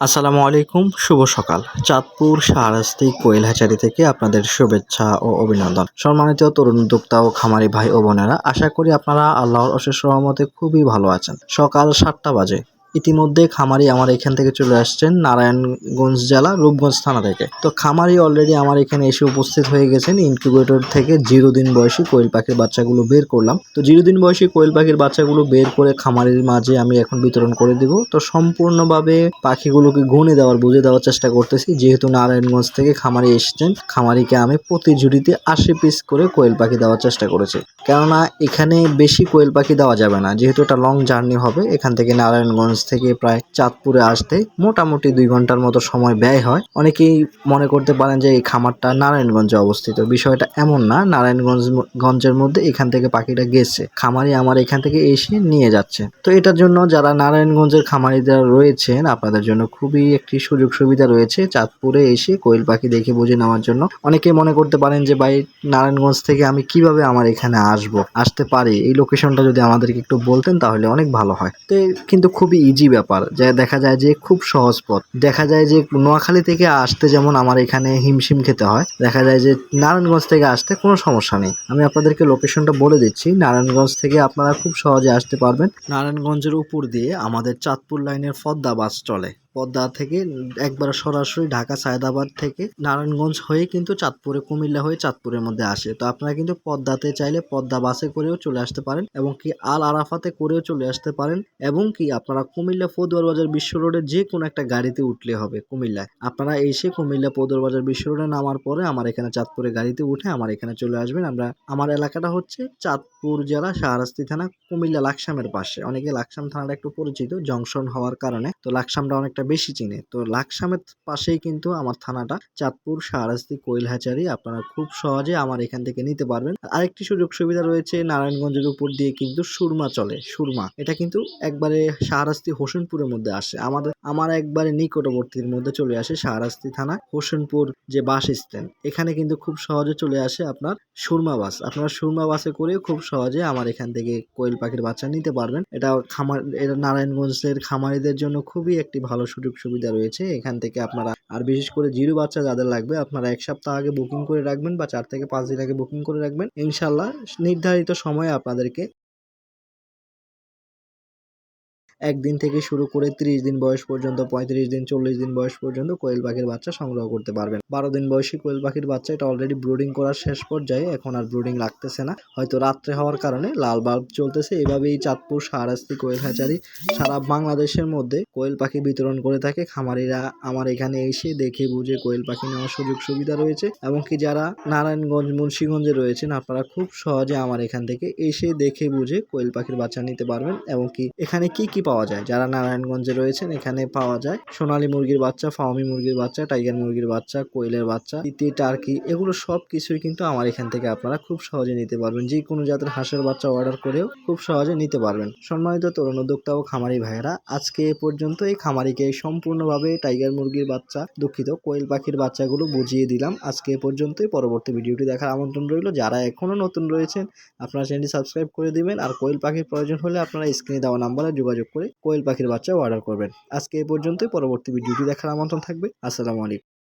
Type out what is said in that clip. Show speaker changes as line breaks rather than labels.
আসসালামু আলাইকুম, শুভ সকাল। চাঁদপুর শাহরাস্তি কোয়েল হ্যাচারি থেকে আপনাদের শুভেচ্ছা ও অভিনন্দন। সম্মানিত তরুণ উদ্যোক্তা ও খামারি ভাই ও বোনেরা, আশা করি আপনারা আল্লাহর অশেষ সহমতে খুবই ভালো আছেন। সকাল সাতটা বাজে। ইতিমধ্যে খামারি আমার এখান থেকে চলে আসছেন নারায়ণগঞ্জ জেলা রূপগঞ্জ থানা থেকে। তো খামারি অলরেডি আমার এখানে এসে উপস্থিত হয়ে গেছেন। ইনকিউবেটর থেকে জিরো দিন বয়সী কোয়েল পাখির বাচ্চাগুলো বের করলাম। তো জিরো দিন বয়সী কোয়েল পাখির বাচ্চাগুলো বের করে খামারির মাঝে আমি এখন বিতরণ করে দিব। তো সম্পূর্ণভাবে পাখিগুলোকে গুনে দেওয়ার, বুঝে দেওয়ার চেষ্টা করতেছি। যেহেতু নারায়ণগঞ্জ থেকে খামারি এসছেন, খামারিকে আমি প্রতি ঝুড়িতে আশি পিস করে কোয়েল পাখি দেওয়ার চেষ্টা করেছি। কেননা এখানে বেশি কোয়েল পাখি দেওয়া যাবে না। যেহেতু এটা লং জার্নি হবে, এখান থেকে নারায়ণগঞ্জ থেকে প্রায় চাঁদপুরে আসতে মোটামুটি দুই ঘণ্টার মতো সময় ব্যয় হয়। অনেকেই মনে করতে পারেন যে এই খামারটা নারায়ণগঞ্জে অবস্থিত। বিষয়টা এমন না নারায়ণগঞ্জ গঞ্জের মধ্যে এখান থেকে পাখিটা গেছে। খামারি আমার এখান থেকে এসে নিয়ে যাচ্ছে। তো এটার জন্য যারা নারায়ণগঞ্জের খামারিরা রয়েছেন, আপনাদের জন্য খুবই একটি সুযোগ সুবিধা রয়েছে চাঁদপুরে এসে কোয়েল পাখি দেখে বুঝে নেওয়ার জন্য। অনেকে মনে করতে পারেন যে, ভাই, নারায়ণগঞ্জ থেকে আমি কীভাবে আমার এখানে আসব, আসতে পারি? এই লোকেশনটা যদি আমাদেরকে একটু বলতেন, তাহলে অনেক ভালো হয়। তো কিন্তু খুবই ইজি ব্যাপার। যা দেখা যায় যে খুব সহজ পথ। দেখা যায় যে নোয়াখালী থেকে আসতে যেমন আমার এখানে হিমশিম খেতে হয়, দেখা যায় যে নারায়ণগঞ্জ থেকে আসতে কোনো সমস্যা নেই। আমি আপনাদেরকে লোকেশনটা বলে দিচ্ছি। নারায়ণগঞ্জ থেকে আপনারা খুব সহজে আসতে পারবেন। নারায়ণগঞ্জের উপর দিয়ে আমাদের চাঁদপুর লাইনের ফদ্দা বাস চলে। পদ্মা থেকে, একবার সরাসরি ঢাকা, সায়দাবাদ থেকে নারায়ণগঞ্জ হয়ে কিন্তু চাঁদপুরে, কুমিল্লা হয়ে চাঁদপুরের মধ্যে আসে। তো আপনারা কিন্তু পদ্মাতে চাইলে পদ্মা বাসে করেও চলে আসতে পারেন এবং কি আল আরাফাতে করেও চলে আসতে পারেন এবং কি আপনারা কুমিল্লা পদুয়ার বাজার বিশ্ব রোডে যে কোনো একটা গাড়িতে উঠলে হবে কুমিল্লায়। আপনারা এসে কুমিল্লা পদুয়ার বাজার বিশ্ব রোডে নামার পরে আমার এখানে চাঁদপুরে গাড়িতে উঠে আমার এখানে চলে আসবেন। আমরা, আমার এলাকাটা হচ্ছে চাঁদপুর জেলা, শাহরাস্তি থানা, কুমিল্লা লাকসামের পাশে। অনেকে লাকসাম থানাটা একটু পরিচিত, জংশন হওয়ার কারণে। তো লাকসামটা অনেকটা বেশি চিনে। তো লাকসামের পাশেই কিন্তু আমার থানাটা, চাঁদপুর শাহরাস্তি কোয়েল হ্যাচারি আপনারা খুব সহজে আমার এখান থেকে নিতে পারবেন। আরেকটি সুযোগ সুবিধা রয়েছে, নারায়ণগঞ্জের উপর দিয়ে কিন্তু সুরমা চলে, সুরমা। এটা কিন্তু একবারে শাহরাস্তি হোসেনপুরের মধ্যে আসে। আমাদের, আমার একবারে নিকটবর্তীর মধ্যে চলে আসে শাহরাস্তি থানা, হোসেনপুর যে বাস স্ট্যান্ড। এখানে কিন্তু খুব সহজে চলে আসে আপনার সুরমা বাস। আপনারা সুরমা বাসে করে খুব সহজে আমার এখান থেকে কোয়েল পাখির বাচ্চা নিতে পারবেন। এটা খামার, এটা নারায়ণগঞ্জের খামারিদের জন্য খুবই একটি ভালো সুযোগ সুবিধা রয়েছে। এখান থেকে আপনারা, আর বিশেষ করে জিরো বাচ্চা যাদের লাগবে, আপনারা এক সপ্তাহ আগে বুকিং করে রাখবেন বা চার থেকে পাঁচ দিন আগে বুকিং করে রাখবেন। ইনশাল্লাহ নির্ধারিত সময়ে আপনাদেরকে একদিন থেকে শুরু করে ত্রিশ দিন বয়স পর্যন্ত, পঁয়ত্রিশ দিন, চল্লিশ দিন বয়স পর্যন্ত কোয়েল পাখির বাচ্চা সংগ্রহ করতে পারবেন। বারো দিন বয়সী কোয়েল পাখির বাচ্চা এটা অলরেডি ব্রুডিং করার শেষ পর্যায়ে এখন আর ব্রুডিং লাগতেছে না। হয়তো রাত্রে হওয়ার কারণে লাল বাল্ব চলতেছে। এভাবেই চাঁদপুর শাহরাস্তি কোয়েল হ্যাচারি সারা বাংলাদেশের মধ্যে কোয়েল পাখি বিতরণ করে থাকে। খামারিরা আমার এখানে এসে দেখে বুঝে কোয়েল পাখি নেওয়ার সুযোগ সুবিধা রয়েছে এবং কি যারা নারায়ণগঞ্জ, মুন্সীগঞ্জে রয়েছেন আপনারা খুব সহজে আমার এখান থেকে এসে দেখে বুঝে কোয়েল পাখির বাচ্চা নিতে পারবেন। এবং কি এখানে কি কি পাওয়া যায়। যারা নারায়ণগঞ্জে রয়েছেন, এখানে পাওয়া যায়। সোনালী মুরগির বাচ্চা, ফাওমি মুরগির বাচ্চা, টাইগার মুরগির বাচ্চা, কোয়েলের বাচ্চা, তিতি, টার্কি, এগুলো সব কিছুই কিন্তু আমার এখান থেকে আপনারা খুব সহজে নিতে পারবেন। যে কোনো জাতের হাঁসের বাচ্চা অর্ডার করেও খুব সহজে নিতে পারবেন। সম্মানিত তরুণ উদ্যোক্তা ও খামারি ভাইয়েরা, আজকে এ পর্যন্ত এই খামারিকে সম্পূর্ণভাবে টাইগার মুরগির বাচ্চা, দুঃখিত, কোয়েল পাখির বাচ্চাগুলো বুঝিয়ে দিলাম। আজকে এ পর্যন্তই। পরবর্তী ভিডিওটি দেখার আমন্ত্রণ রইল। যারা এখনও নতুন রয়েছেন, আপনারা চ্যানেলটি সাবস্ক্রাইব করে দিবেন। আর কোয়েল পাখির প্রয়োজন হলে আপনারা স্ক্রিনে দেওয়া নাম্বারে যোগাযোগ করে কোয়েল পাখির বাচ্চাও অর্ডার করবেন। আজকে এই পর্যন্তই। পরবর্তী ভিডিওটি দেখার আমন্ত্রণ থাকবে। আসসালামু আলাইকুম।